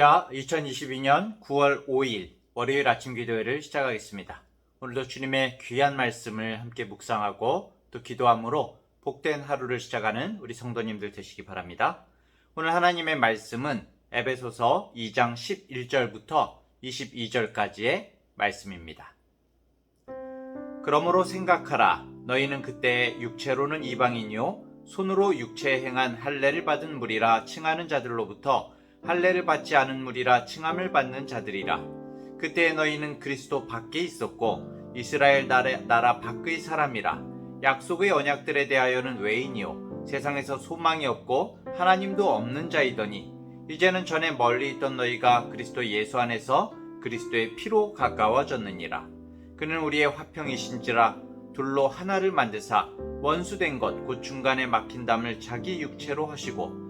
할렐루야 2022년 9월 5일 월요일 아침 기도회를 시작하겠습니다. 오늘도 주님의 귀한 말씀을 함께 묵상하고 또 기도함으로 복된 하루를 시작하는 우리 성도님들 되시기 바랍니다. 오늘 하나님의 말씀은 에베소서 2장 11절부터 22절까지의 말씀입니다. 그러므로 생각하라 너희는 그때 육체로는 이방인이요 손으로 육체에 행한 할례를 받은 무리라 칭하는 자들로부터 할례를 받지 않은 무리라 칭함을 받는 자들이라. 그때 너희는 그리스도 밖에 있었고 이스라엘 나라, 나라 밖의 사람이라. 약속의 언약들에 대하여는 외인이요. 세상에서 소망이 없고 하나님도 없는 자이더니. 이제는 전에 멀리 있던 너희가 그리스도 예수 안에서 그리스도의 피로 가까워졌느니라. 그는 우리의 화평이신지라 둘로 하나를 만드사 원수된 것 곧 중간에 막힌 담을 자기 육체로 하시고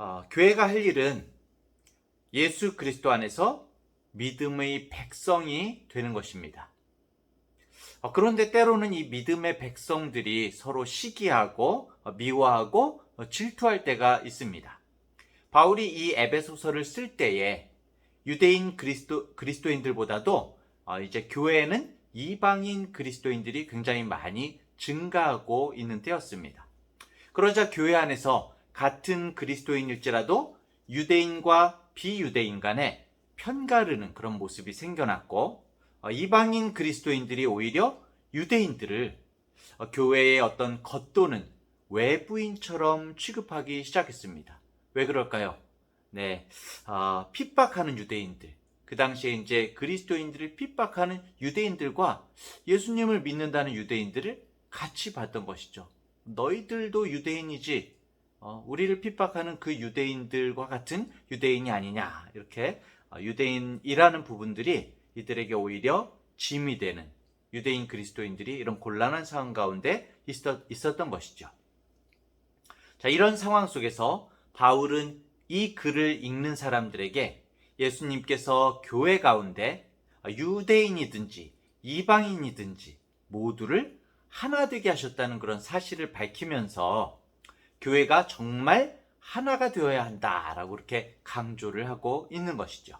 어, 교회가 할 일은 예수 그리스도 안에서 믿음의 백성이 되는 것입니다. 어, 그런데 때로는 이 믿음의 백성들이 서로 시기하고 어, 미워하고 어, 질투할 때가 있습니다. 바울이 이 에베소서를 쓸 때에 유대인 그리스도, 그리스도인들보다도 어, 이제 교회에는 이방인 그리스도인들이 굉장히 많이 증가하고 있는 때였습니다. 그러자 교회 안에서 같은 그리스도인일지라도 유대인과 비유대인 간에 편가르는 그런 모습이 생겨났고 어, 이방인 그리스도인들이 오히려 유대인들을 어, 교회의 어떤 겉도는 외부인처럼 취급하기 시작했습니다. 왜 그럴까요? 네, 어, 핍박하는 유대인들. 그 당시에 이제 그리스도인들을 핍박하는 유대인들과 예수님을 믿는다는 유대인들을 같이 봤던 것이죠. 너희들도 유대인이지, 어, 우리를 핍박하는 그 유대인들과 같은 유대인이 아니냐. 이렇게 어, 유대인이라는 부분들이 이들에게 오히려 짐이 되는 유대인 그리스도인들이 이런 곤란한 상황 가운데 있었, 있었 던 것이죠. 자, 이런 상황 속에서 바울은 이 글을 읽는 사람들에게 예수님께서 교회 가운데 유대인이든지 이방인이든지 모두를 하나 되게 하셨다는 그런 사실을 밝히면서 교회가 정말 하나가 되어야 한다라고 이렇게 강조를 하고 있는 것이죠.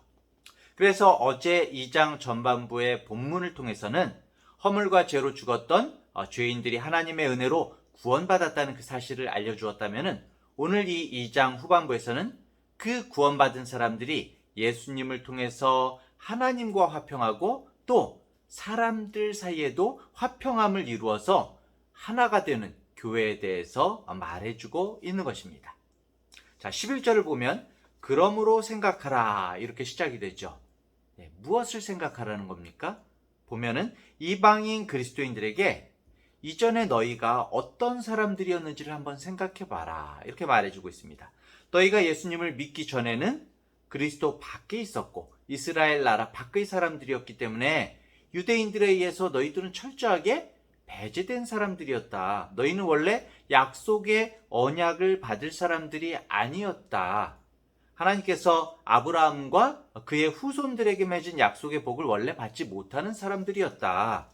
그래서 어제 2장 전반부의 본문을 통해서는 허물과 죄로 죽었던 어, 죄인들이 하나님의 은혜로 구원받았다는 그 사실을 알려주었다면 오늘 이 2장 후반부에서는 그 구원받은 사람들이 예수님을 통해서 하나님과 화평하고 또 사람들 사이에도 화평함을 이루어서 하나가 되는 교회에 대해서 말해주고 있는 것입니다. 자, 11절을 보면 그러므로 생각하라 이렇게 시작이 되죠. 네, 무엇을 생각하라는 겁니까? 보면은 이방인 그리스도인들에게 이전에 너희가 어떤 사람들이었는지를 한번 생각해 봐라. 이렇게 말해주고 있습니다. 너희가 예수님을 믿기 전에는 그리스도 밖에 있었고 이스라엘 나라 밖의 사람들이었기 때문에 유대인들에 의해서 너희들은 철저하게 배제된 사람들이었다. 너희는 원래 약속의 언약을 받을 사람들이 아니었다. 하나님께서 아브라함과 그의 후손들에게 맺은 약속의 복을 원래 받지 못하는 사람들이었다.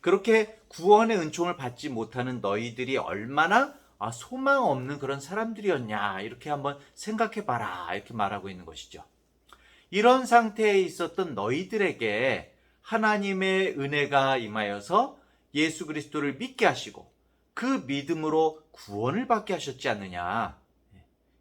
그렇게 구원의 은총을 받지 못하는 너희들이 얼마나 아, 소망 없는 그런 사람들이었냐. 이렇게 한번 생각해 봐라. 이렇게 말하고 있는 것이죠. 이런 상태에 있었던 너희들에게 하나님의 은혜가 임하여서 예수 그리스도를 믿게 하시고 그 믿음으로 구원을 받게 하셨지 않느냐.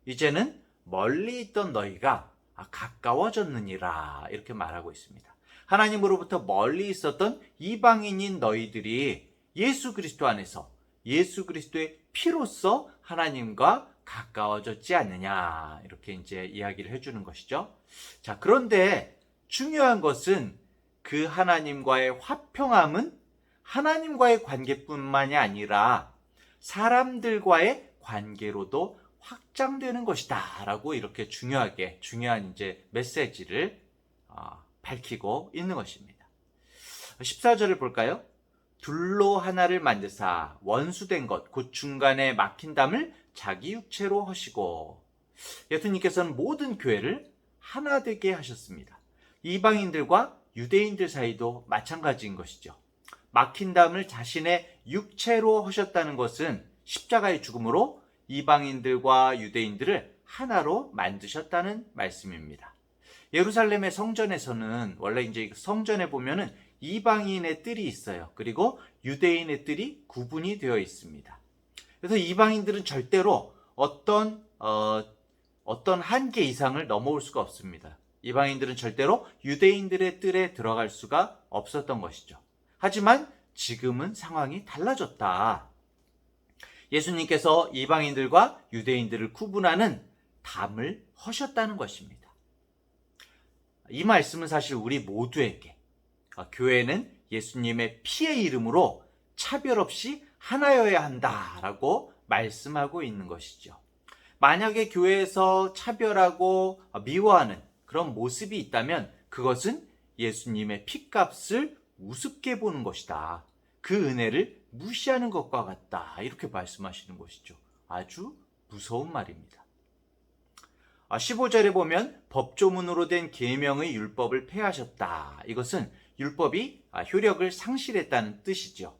이제는 멀리 있던 너희가 아, 가까워졌느니라 이렇게 말하고 있습니다. 하나님으로부터 멀리 있었던 이방인인 너희들이 예수 그리스도 안에서 예수 그리스도의 피로써 하나님과 가까워졌지 않느냐 이렇게 이제 이야기를 해주는 것이죠. 자 그런데 중요한 것은 그 하나님과의 화평함은 하나님과의 관계뿐만이 아니라 사람들과의 관계로도 확장되는 것이다. 라고 이렇게 중요하게, 중요한 이제 메시지를 어, 밝히고 있는 것입니다. 14절을 볼까요? 둘로 하나를 만드사 원수된 것, 곧 중간에 막힌 담을 자기 육체로 하시고 예수님께서는 모든 교회를 하나 되게 하셨습니다. 이방인들과 유대인들 사이도 마찬가지인 것이죠. 막힌 담을 자신의 육체로 하셨다는 것은 십자가의 죽음으로 이방인들과 유대인들을 하나로 만드셨다는 말씀입니다. 예루살렘의 성전에서는 원래 이제 성전에 보면은 이방인의 뜰이 있어요. 그리고 유대인의 뜰이 구분이 되어 있습니다. 그래서 이방인들은 절대로 어떤 어, 어떤 한계 이상을 넘어올 수가 없습니다. 이방인들은 절대로 유대인들의 뜰에 들어갈 수가 없었던 것이죠. 하지만 지금은 상황이 달라졌다. 예수님께서 이방인들과 유대인들을 구분하는 담을 허셨다는 것입니다. 이 말씀은 사실 우리 모두에게 어, 교회는 예수님의 피의 이름으로 차별 없이 하나여야 한다라고 말씀하고 있는 것이죠. 만약에 교회에서 차별하고 미워하는 그런 모습이 있다면 그것은 예수님의 피값을 우습게 보는 것이다. 그 은혜를 무시하는 것과 같다. 이렇게 말씀하시는 것이죠. 아주 무서운 말입니다. 15절에 보면 법조문으로 된 계명의 율법을 폐하셨다. 이것은 율법이 효력을 상실했다는 뜻이죠.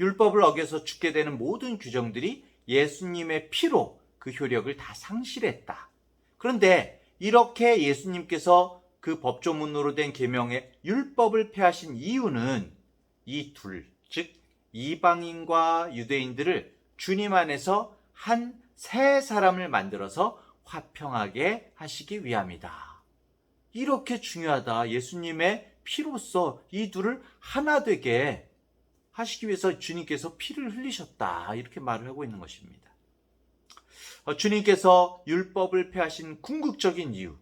율법을 어겨서 죽게 되는 모든 규정들이 예수님의 피로 그 효력을 다 상실했다. 그런데 이렇게 예수님께서 그 법조문으로 된 계명의 율법을 폐하신 이유는 이 둘, 즉 이방인과 유대인들을 주님 안에서 한새 사람을 만들어서 화평하게 하시기 위함이다. 이렇게 중요하다. 예수님의 피로써 이 둘을 하나 되게 하시기 위해서 주님께서 피를 흘리셨다. 이렇게 말을 하고 있는 것입니다. 어, 주님께서 율법을 폐하신 궁극적인 이유.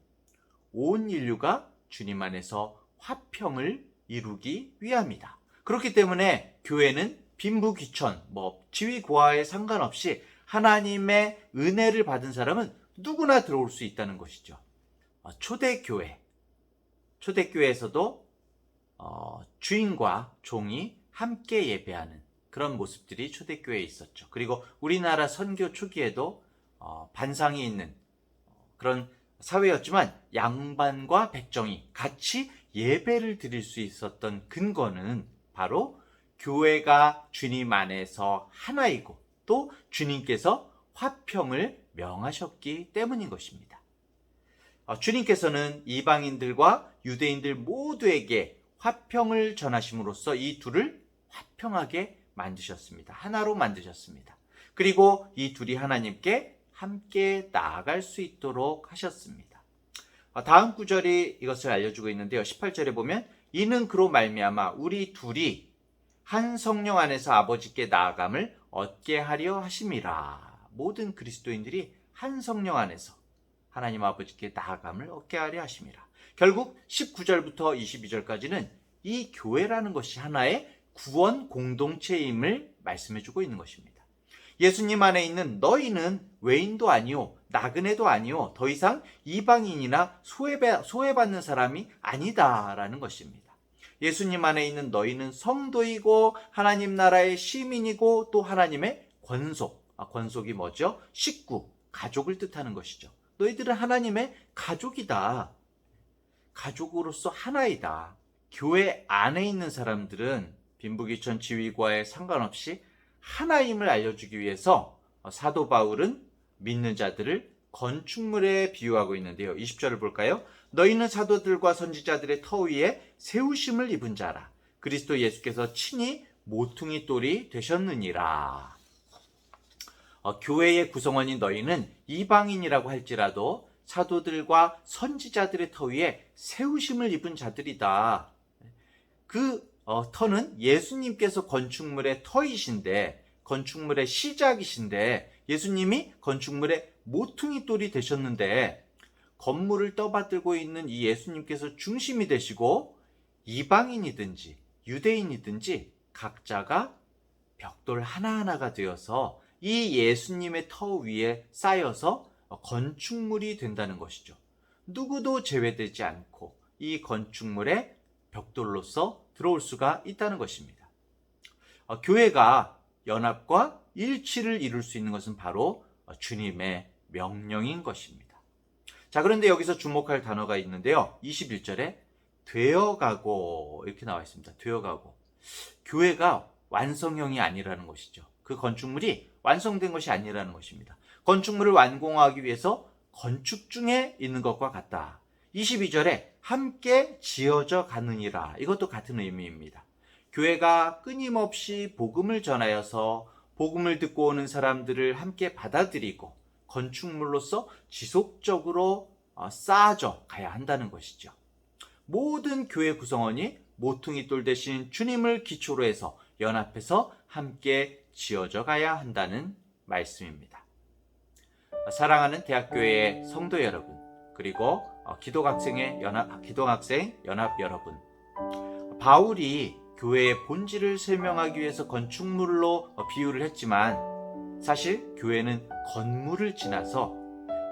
온 인류가 주님 안에서 화평을 이루기 위함이다. 그렇기 때문에 교회는 빈부귀천, 뭐 지위 고하에 상관없이 하나님의 은혜를 받은 사람은 누구나 들어올 수 있다는 것이죠. 어, 초대교회, 초대교회에서도 어, 주인과 종이 함께 예배하는 그런 모습들이 초대교회에 있었죠. 그리고 우리나라 선교 초기에도 어, 반상이 있는 그런 사회였지만 양반과 백정이 같이 예배를 드릴 수 있었던 근거는 바로 교회가 주님 안에서 하나이고 또 주님께서 화평을 명하셨기 때문인 것입니다. 어, 주님께서는 이방인들과 유대인들 모두에게 화평을 전하심으로써 이 둘을 화평하게 만드셨습니다. 하나로 만드셨습니다. 그리고 이 둘이 하나님께 함께 나아갈 수 있도록 하셨습니다. 어, 다음 구절이 이것을 알려주고 있는데요. 18절에 보면 이는 그로 말미암아 우리 둘이 한 성령 안에서 아버지께 나아감을 얻게 하려 하심이라. 모든 그리스도인들이 한 성령 안에서 하나님 아버지께 나아감을 얻게 하려 하심이라. 결국 19절부터 22절까지는 이 교회라는 것이 하나의 구원 공동체임을 말씀해 주고 있는 것입니다. 예수님 안에 있는 너희는 외인도 아니요, 나그네도 아니요, 더 이상 이방인이나 소외받는 사람이 아니다라는 것입니다. 예수님 안에 있는 너희는 성도이고 하나님 나라의 시민이고 또 하나님의 권속. 아, 권속이 뭐죠? 식구, 가족을 뜻하는 것이죠. 너희들은 하나님의 가족이다. 가족으로서 하나이다. 교회 안에 있는 사람들은 빈부귀천 지위과에 상관없이 하나임을 알려주기 위해서 사도 바울은 믿는 자들을 건축물에 비유하고 있는데요. 20절을 볼까요? 너희는 사도들과 선지자들의 터 위에 세우심을 입은 자라. 그리스도 예수께서 친히 모퉁이 돌이 되셨느니라. 어, 교회의 구성원인 너희는 이방인이라고 할지라도 사도들과 선지자들의 터 위에 세우심을 입은 자들이다. 그 어, 터는 예수님께서 건축물의 터이신데 건축물의 시작이신데 예수님이 건축물의 모퉁이 돌이 되셨는데 건물을 떠받들고 있는 이 예수님께서 중심이 되시고 이방인이든지 유대인이든지 각자가 벽돌 하나하나가 되어서 이 예수님의 터 위에 쌓여서 건축물이 된다는 것이죠. 누구도 제외되지 않고 이 건축물에 벽돌로서 들어올 수가 있다는 것입니다. 어, 교회가 연합과 일치를 이룰 수 있는 것은 바로 어, 주님의 명령인 것입니다. 자, 그런데 여기서 주목할 단어가 있는데요. 21절에 되어가고 이렇게 나와 있습니다. 되어가고. 교회가 완성형이 아니라는 것이죠. 그 건축물이 완성된 것이 아니라는 것입니다. 건축물을 완공하기 위해서 건축 중에 있는 것과 같다. 22절에 함께 지어져 가느니라. 이것도 같은 의미입니다. 교회가 끊임없이 복음을 전하여서 복음을 듣고 오는 사람들을 함께 받아들이고 건축물로서 지속적으로 어, 쌓아져 가야 한다는 것이죠. 모든 교회 구성원이 모퉁이 돌 대신 주님을 기초로 해서 연합해서 함께 지어져 가야 한다는 말씀입니다. 사랑하는 대학교의 성도 여러분, 그리고 어, 기도학생의 연합, 아, 기도학생 연합 여러분. 바울이 교회의 본질을 설명하기 위해서 건축물로 어, 비유를 했지만 사실 교회는 건물을 지나서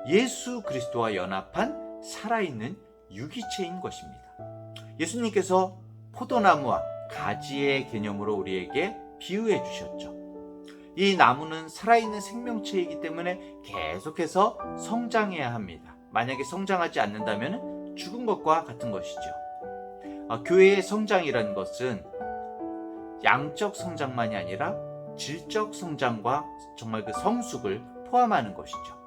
예수 그리스도와 연합한 살아있는 유기체인 것입니다. 예수님께서 포도나무와 가지의 개념으로 우리에게 비유해 주셨죠. 이 나무는 살아있는 생명체이기 때문에 계속해서 성장해야 합니다. 만약에 성장하지 않는다면 죽은 것과 같은 것이죠. 아, 교회의 성장이라는 것은 양적 성장만이 아니라 질적 성장과 정말 그 성숙을 포함하는 것이죠.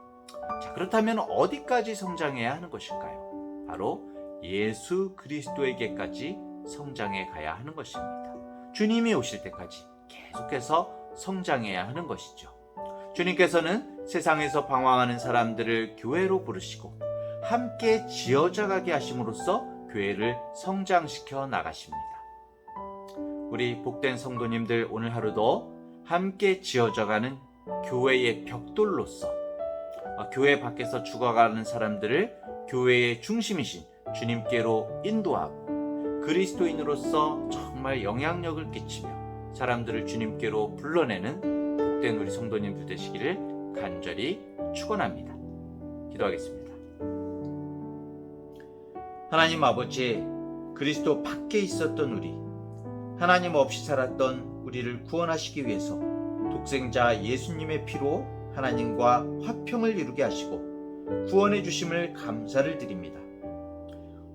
자, 그렇다면 어디까지 성장해야 하는 것일까요? 바로 예수 그리스도에게까지 성장해 가야 하는 것입니다. 주님이 오실 때까지 계속해서 성장해야 하는 것이죠. 주님께서는 세상에서 방황하는 사람들을 교회로 부르시고 함께 지어져 가게 하심으로써 교회를 성장시켜 나가십니다. 우리 복된 성도님들 오늘 하루도 함께 지어져 가는 교회의 벽돌로서 어, 교회 밖에서 죽어가는 사람들을 교회의 중심이신 주님께로 인도하고 그리스도인으로서 정말 영향력을 끼치며 사람들을 주님께로 불러내는 복된 우리 성도님들 되시기를 간절히 축원합니다. 기도하겠습니다. 하나님 아버지 그리스도 밖에 있었던 우리 하나님 없이 살았던 우리를 구원하시기 위해서 독생자 예수님의 피로 하나님과 화평을 이루게 하시고 구원해 주심을 감사를 드립니다.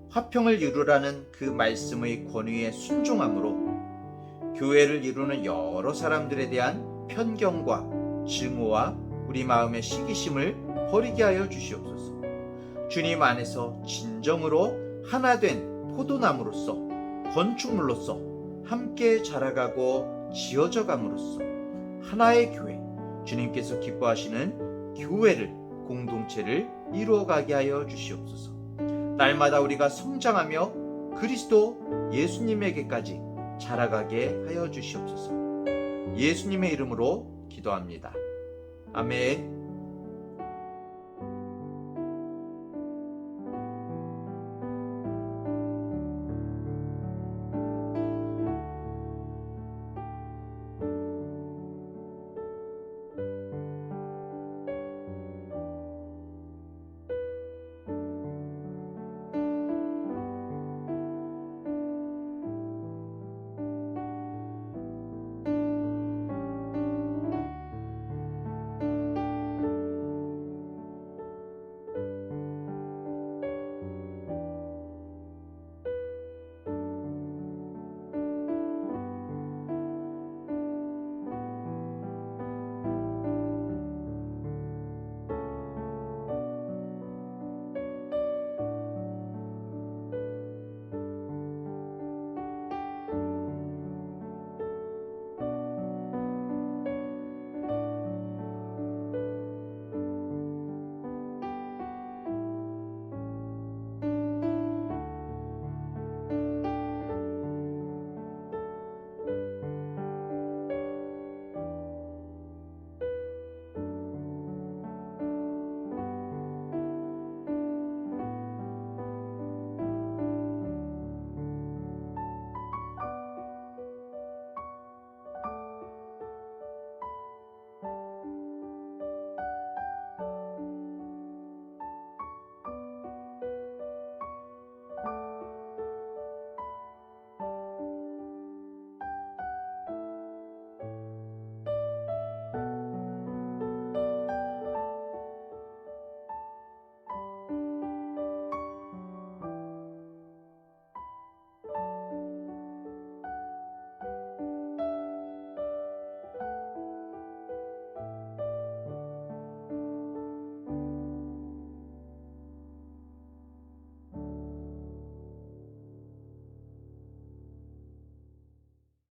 화평을 이루라는 그 말씀의 권위에 순종함으로 교회를 이루는 여러 사람들에 대한 편견과 증오와 우리 마음의 시기심을 버리게 하여 주시옵소서. 주님 안에서 진정으로 하나 된 포도나무로서 건축물로서 함께 자라가고 지어져 감으로써 하나의 교회, 주님께서 기뻐하시는 교회를 공동체를 이루어가게 하여 주시옵소서. 날마다 우리가 성장하며 그리스도 예수님에게까지 자라가게 하여 주시옵소서. 예수님의 이름으로 기도합니다. 아멘.